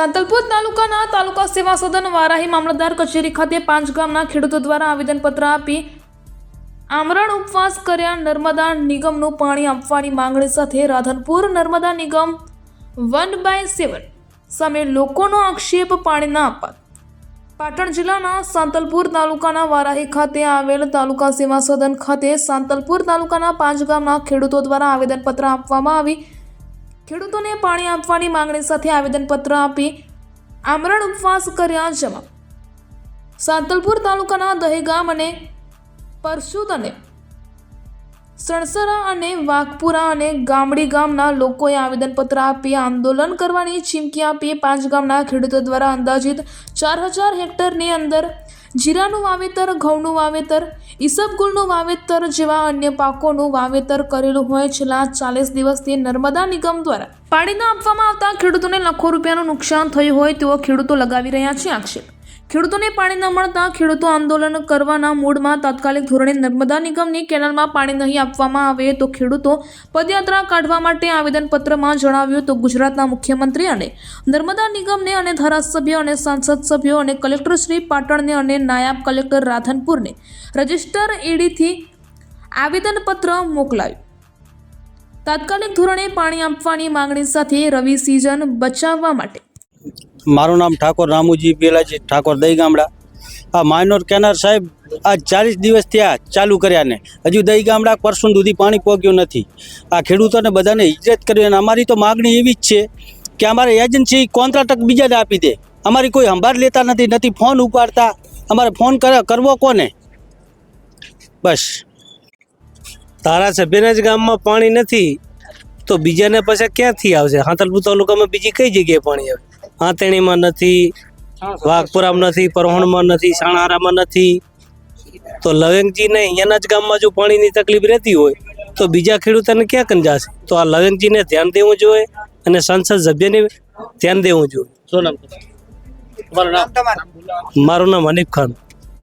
સાંતલપુર તાલુકાના તાલુકા સેવા સદન વારાહી મામલતદાર કચેરી ખાતે પાંચ ગામના ખેડૂતો દ્વારા આવેદનપત્ર આપી આમરણ ઉપવાસ કર્યા નર્મદા નિગમનું પાણી આપવાની માંગણી સાથે રાધનપુર નર્મદા નિગમ વન બાય સેવન સામે લોકોનો આક્ષેપ પાણી ના આપવા પાટણ જિલ્લાના સાંતલપુર તાલુકાના વારાહી ખાતે આવેલ તાલુકા સેવા સદન ખાતે સાંતલપુર તાલુકાના પાંચ ગામના ખેડૂતો દ્વારા આવેદનપત્ર આપવામાં આવી ખેડૂતોને પાણી આપવાની માંગણી સાથે આવેદનપત્ર આપી આમરણ ઉપવાસ કર્યા જવા સાંતલપુર તાલુકાના દહેગામ અને પરસુદ અને સણસરા અને વાઘપુરા અને ગામડી ગામના લોકોએ આવેદનપત્ર આપી આંદોલન કરવાની ચીમકી આપી પાંચ ગામના ખેડૂતો દ્વારા અંદાજિત ચાર હજાર હેક્ટરની અંદર જીરાનું વાવેતર, ઘઉંનું વાવેતર ઈસબગુલનું વાવેતર જેવા અન્ય પાકોનું વાવેતર કરેલું હોય છેલ્લા ચાલીસ દિવસથી નર્મદા નિગમ દ્વારા પાણીના આપવામાં આવતા ખેડૂતોને લાખો રૂપિયાનું નુકસાન થયું હોય તેવો ખેડૂતો લગાવી રહ્યા છે આક્ષેપ. ખેડૂતોને પાણી ન મળતા ખેડૂતો આંદોલન કરવાના મૂડમાં તાત્કાલિક ધોરણે નર્મદા નિગમની કેનાલમાં પાણી નહીં આપવામાં આવે તો ખેડૂતો પદયાત્રા કાઢવા માટે આવેદનપત્રમાં જણાવ્યું તો ગુજરાતના મુખ્યમંત્રી અને નર્મદા નિગમને અને ધારાસભ્ય અને સાંસદ સભ્યો અને કલેક્ટર શ્રી પાટણને અને નાયબ કલેક્ટર રાધનપુરને રજિસ્ટર ઈડીથી આવેદનપત્ર મોકલાયું. તાત્કાલિક ધોરણે પાણી આપવાની માંગણી સાથે રવિ સિઝન બચાવવા માટે મારું નામ ઠાકોર રામુજી બેલાજી ઠાકોર દહી ગામડા આ માઇનોર કેનાર સાહેબ આ ચાલીસ દિવસ થયા ચાલુ કર્યા ને. હજુ દહી ગામડા પરસું સુધી પાણી પહોંચ્યું નથી. આ ખેડૂતોને બધાને હિજરત કરી અને અમારી તો માગણી એવી જ છે કે અમારે એજન્સી કોન્ટ્રાક્ટ બીજાને આપી દે. અમારી કોઈ સંભાળ લેતા નથી નથી ફોન ઉપાડતા. અમારે ફોન કરે, કરવો કોને? બસ. ધારાસભ્યના જ ગામમાં પાણી નથી, તો બીજાને પછી ક્યાંથી આવશે? હાંતલપુર તાલુકામાં બીજી કઈ જગ્યાએ પાણી આવે? હાંતણીમાં નથી વાઘપુરામાં નથી પરહોણમાં નથી સાણારામાં નથી. તો લવેંગજીને અહીંયાના જ ગામમાં જો પાણીની તકલીફ રહેતી હોય તો બીજા ખેડૂતોને ક્યાં કંજાશે તો આ લવેંગજીને ધ્યાન દેવું જોઈએ અને સંસદ સભ્યને ધ્યાન દેવું જોઈએ. શું નામ તમારું નામ? મારું નામ હનીફ ખાન.